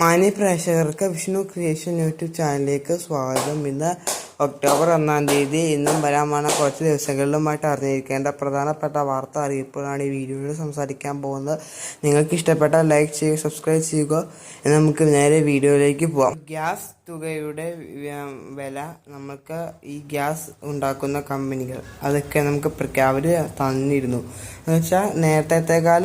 മാന്യ പ്രേക്ഷകർക്ക് Vishnu creation YouTube ചാനലിലേക്ക് സ്വാഗതം. ഇന്ന് ഒക്ടോബർ ഒന്നാം തീയതി. ഇന്നും വരാൻ പോണ കുറച്ച് ദിവസങ്ങളിലുമായിട്ട് അറിഞ്ഞിരിക്കേണ്ട പ്രധാനപ്പെട്ട വാർത്ത അറിയിപ്പുകളാണ് ഈ വീഡിയോയിൽ സംസാരിക്കാൻ പോകുന്നത്. നിങ്ങൾക്ക് ഇഷ്ടപ്പെട്ട ലൈക്ക് ചെയ്യുക സബ്സ്ക്രൈബ് ചെയ്യുക. എന്ന് നമുക്ക് നേരെ വീഡിയോയിലേക്ക് പോവാം. ഗ്യാസ് തുകയുടെ വില നമുക്ക് ഈ ഗ്യാസ് ഉണ്ടാക്കുന്ന കമ്പനികൾ. അതൊക്കെ നമുക്ക് അവർ തന്നിരുന്നു. എന്ന് വെച്ചാൽ നേരത്തെ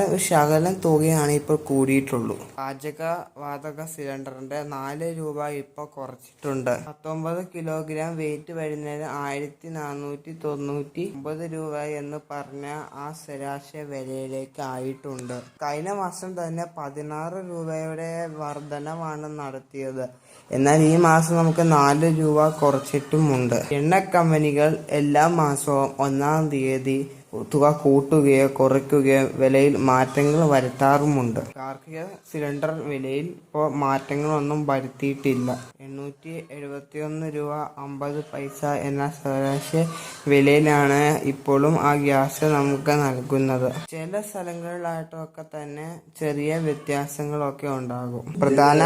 ഒരു ശകലം തുകയാണ് ഇപ്പോൾ കൂടിയിട്ടുള്ളൂ. പാചക വാതക സിലിണ്ടറിന്റെ നാല് രൂപ ഇപ്പോൾ കുറച്ചിട്ടുണ്ട്. പത്തൊമ്പത് കിലോഗ്രാം വെയിറ്റ് വരുന്നതിന് ആയിരത്തി നാനൂറ്റി തൊണ്ണൂറ്റി ഒമ്പത് രൂപ എന്ന് പറഞ്ഞ ആ ശരാശരി വിലയിലേക്ക് ആയിട്ടുണ്ട്. കഴിഞ്ഞ മാസം തന്നെ പതിനാറ് രൂപയുടെ വർധനമാണ് നടത്തിയത്. എന്നാൽ ഈ മാസം നമുക്ക് നാല് രൂപ കുറച്ചിട്ടുമുണ്ട്. എണ്ണ കമ്പനികൾ എല്ലാ മാസവും ഒന്നാം തീയതി തുക കൂട്ടുകയോ കുറയ്ക്കുകയോ വിലയിൽ മാറ്റങ്ങൾ വരുത്താറുമുണ്ട്. കാർഷിക സിലിണ്ടർ വിലയിൽ ഇപ്പോൾ മാറ്റങ്ങളൊന്നും വരുത്തിയിട്ടില്ല. എണ്ണൂറ്റി എഴുപത്തിയൊന്ന് രൂപ അമ്പത് പൈസ എന്ന ശരാശരി വിലയിലാണ് ഇപ്പോഴും ആ ഗ്യാസ് നമുക്ക് നൽകുന്നത്. ചില സ്ഥലങ്ങളിലായിട്ടൊക്കെ തന്നെ ചെറിയ വ്യത്യാസങ്ങളൊക്കെ ഉണ്ടാകും. പ്രധാന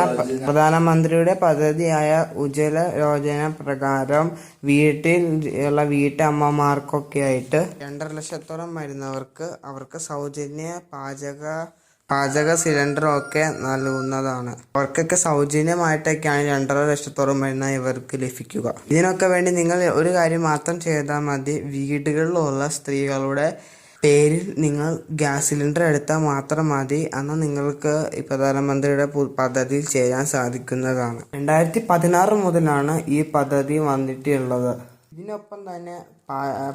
പ്രധാനമന്ത്രിയുടെ പദ്ധതിയായ ഉജ്ജ്വല യോജന പ്രകാരം വീട്ടിൽ ഉള്ള വീട്ടമ്മമാർക്കൊക്കെ ആയിട്ട് രണ്ടര ലക്ഷത്തോളം വരുന്നവർക്ക് അവർക്ക് സൗജന്യ പാചക പാചക സിലിണ്ടറും ഒക്കെ നൽകുന്നതാണ്. അവർക്കൊക്കെ സൗജന്യമായിട്ടൊക്കെയാണ് രണ്ടര ലക്ഷത്തോളം വരുന്ന ഇവർക്ക് ലഭിക്കുക. ഇതിനൊക്കെ വേണ്ടി നിങ്ങൾ ഒരു കാര്യം മാത്രം ചെയ്താൽ മതി. വീടുകളിലുള്ള സ്ത്രീകളുടെ പേരിൽ നിങ്ങൾ ഗ്യാസ് സിലിണ്ടർ എടുത്താൽ മാത്രം മതി. അന്ന് നിങ്ങൾക്ക് പ്രധാനമന്ത്രിയുടെ പദ്ധതിയിൽ ചേരാൻ സാധിക്കുന്നതാണ്. രണ്ടായിരത്തി പതിനാറ് മുതലാണ് ഈ പദ്ധതി വന്നിട്ടുള്ളത്. ഇതിനൊപ്പം തന്നെ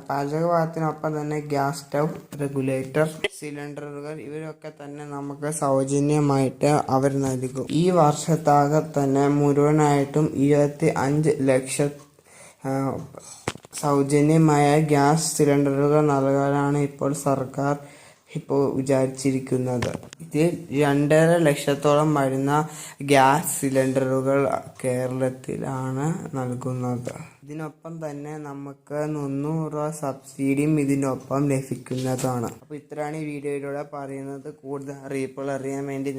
പാചകവാതത്തിനൊപ്പം തന്നെ ഗ്യാസ് സ്റ്റവ് റെഗുലേറ്റർ സിലിണ്ടറുകൾ ഇവരൊക്കെ തന്നെ നമുക്ക് സൗജന്യമായിട്ട് അവർ നൽകും. ഈ വർഷത്താകെ തന്നെ മുഴുവനായിട്ടും ഇരുപത്തി അഞ്ച് ലക്ഷം സൗജന്യമായ ഗ്യാസ് സിലിണ്ടറുകൾ നൽകാനാണ് ഇപ്പോൾ സർക്കാർ ഇപ്പോൾ വിചാരിച്ചിരിക്കുന്നത്. ഇതിൽ രണ്ടര ലക്ഷത്തോളം വരുന്ന ഗ്യാസ് സിലിണ്ടറുകൾ കേരളത്തിലാണ് നൽകുന്നത്. ഇതിനൊപ്പം തന്നെ നമുക്ക് മുന്നൂറ് രൂപ സബ്സിഡിയും ഇതിനൊപ്പം ലഭിക്കുന്നതാണ്. അപ്പോൾ ഇത്രയാണ് ഈ വീഡിയോയിലൂടെ പറയുന്നത്. കൂടുതൽ അറിയിപ്പുകൾ അറിയാൻ വേണ്ടി